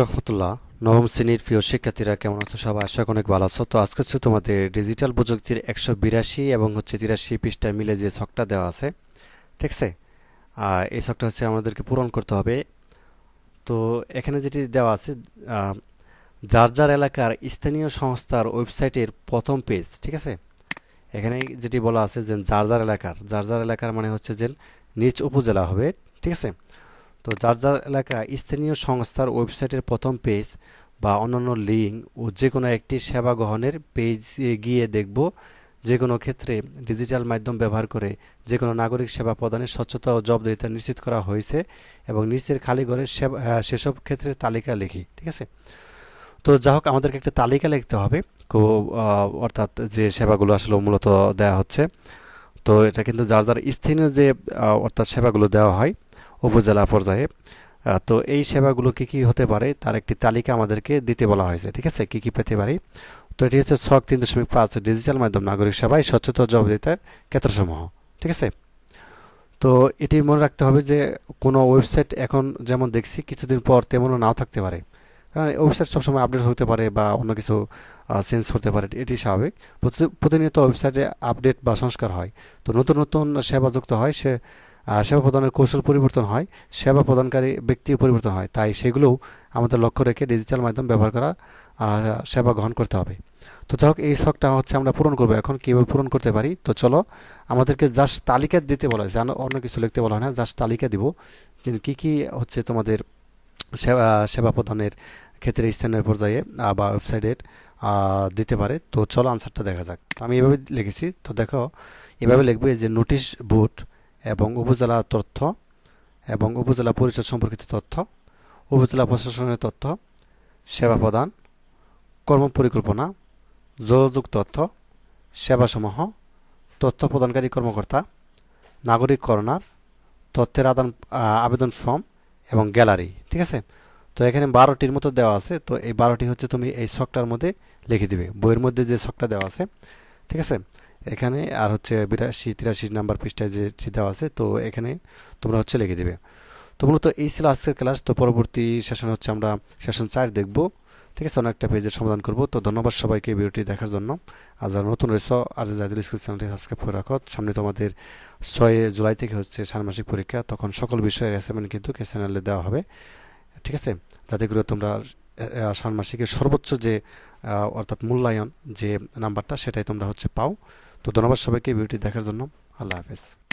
রহমতুল্লাহ। নবম শ্রেণির প্রিয় শিক্ষার্থীরা, কেমন আছো সবাই? আশা অনেক ভালো আছো। তো আজকে হচ্ছে তোমাদের ডিজিটাল প্রযুক্তির একশো বিরাশি এবং হচ্ছে তিরাশি পৃষ্ঠায় মিলে যে ছকটা দেওয়া আছে, ঠিক আছে? এই ছকটা হচ্ছে আমাদেরকে পূরণ করতে হবে। তো এখানে যেটি দেওয়া আছে যার যার এলাকার স্থানীয় সংস্থার ওয়েবসাইটের প্রথম পেজ, ঠিক আছে? এখানে যেটি বলা আছে যে যার যার এলাকার, যার যার এলাকার মানে হচ্ছে যে নিজ উপজেলা হবে, ঠিক আছে? তো যার যার এলাকা স্থানীয় সংস্থার ওয়েবসাইটের প্রথম পেজ বা অন্যান্য লিঙ্ক ও যে কোনো একটি সেবা গ্রহণের পেজে গিয়ে দেখব। যে কোনো ক্ষেত্রে ডিজিটাল মাধ্যম ব্যবহার করে যে কোনো নাগরিক সেবা প্রদানের স্বচ্ছতা ও জবাবদিহিতা নিশ্চিত করা হয়েছে এবং নিচের খালি ঘরের সেবা সেসব ক্ষেত্রের তালিকা লিখি, ঠিক আছে? তো যা হোক, আমাদেরকে একটা তালিকা লিখতে হবে। অর্থাৎ যে সেবাগুলো আসলে মূলত দেওয়া হচ্ছে। তো এটা কিন্তু যার যার স্থানীয় যে অর্থাৎ সেবাগুলো দেওয়া হয় উপজেলা পর্যায়ে। তো এই সেবাগুলো কি কি হতে পারে তার একটি তালিকা আমাদেরকে দিতে বলা হয়েছে, ঠিক আছে? কি কি পেতে পারি? তো এটি হচ্ছে ছক তিন দশমিক পাঁচ ডিজিটাল মাধ্যম নাগরিক সেবায় স্বচ্ছতা ও জবাবদিহিতার ক্ষেত্রসমূহ, ঠিক আছে? তো এটি মনে রাখতে হবে যে কোনো ওয়েবসাইট এখন যেমন দেখছি কিছুদিন পর তেমনও নাও থাকতে পারে। কারণ ওয়েবসাইট সবসময় আপডেট হতে পারে বা অন্য কিছু চেঞ্জ হতে পারে, এটি স্বাভাবিক। প্রতি- প্রতিনিয়ত ওয়েবসাইটে আপডেট বা সংস্কার হয়। তো নতুন নতুন সেবা যুক্ত হয় সে সেবা প্রদানের কৌশল পরিবর্তন হয়, সেবা প্রদানকারী ব্যক্তিও পরিবর্তন হয়। তাই সেগুলোও আমাদের লক্ষ্য রেখে ডিজিটাল মাধ্যম ব্যবহার করা সেবা গ্রহণ করতে হবে। তো যাই হোক, এই শখটা হচ্ছে আমরা পূরণ করব। এখন কীভাবে পূরণ করতে পারি? তো চলো, আমাদেরকে জাস্ট তালিকা দিতে বলা হয়েছে অন্য কিছু লিখতে বলা হয় না জাস্ট তালিকা দিব। যে কী কী হচ্ছে তোমাদের সেবা সেবা প্রদানের ক্ষেত্রে স্থানীয় পর্যায়ে বা ওয়েবসাইটের দিতে পারে। তো চলো আনসারটা দেখা যাক। আমি এভাবে লিখেছি। তো দেখো, এভাবে লিখবে যে নোটিশ বোর্ড এবং উপজেলা তথ্য এবং উপজেলা পরিষদ সম্পর্কিত তথ্য, উপজেলা প্রশাসনের তথ্য, সেবা প্রদান, কর্ম পরিকল্পনা, যোগাযোগ তথ্য, সেবাসমূহ, তথ্য প্রদানকারী কর্মকর্তা, নাগরিক করোনার, তথ্যের আদান আবেদন ফর্ম এবং গ্যালারি, ঠিক আছে? তো এখানে বারোটির মতো দেওয়া আছে, তো এই বারোটি হচ্ছে তুমি এই শখটার মধ্যে লিখে দিবে। বইয়ের মধ্যে যে শখটা দেওয়া আছে, ঠিক আছে? এখানে, আর হচ্ছে বিরাশি, তিরাশি নাম্বার পৃষ্ঠায় যে দেওয়া আছে, তো এখানে তোমরা হচ্ছে লিখে দিবে। তো মূলত এই ছিল আজকের ক্লাস। তো পরবর্তী সেশন হচ্ছে আমরা সেশন চার দেখব। ঠিক আছে, অনেকটা পেজের সমাধান করব। তো ধন্যবাদ সবাইকে ভিডিওটি দেখার জন্য। আর যারা নতুন রয়েছ, আর জাতীয় স্কুল চ্যানেলটি সাবস্ক্রাইব করে রাখো, সামনে তোমাদের ছয় জুলাই থেকে হচ্ছে ষান্মাসিক পরীক্ষা, তখন সকল বিষয়ের অ্যাসাইনমেন্ট কিন্তু চ্যানেলে দেওয়া হবে। ঠিক আছে যাতে করে তোমরা আহ, ষান্মাসিকের সর্বোচ্চ যে অর্থাৎ মূল্যায়ন যে নাম্বারটা সেটাই তোমরা হচ্ছে পাও। তো ধন্যবাদ সবাইকে ভিডিওটি দেখার জন্য। আল্লাহ হাফেজ।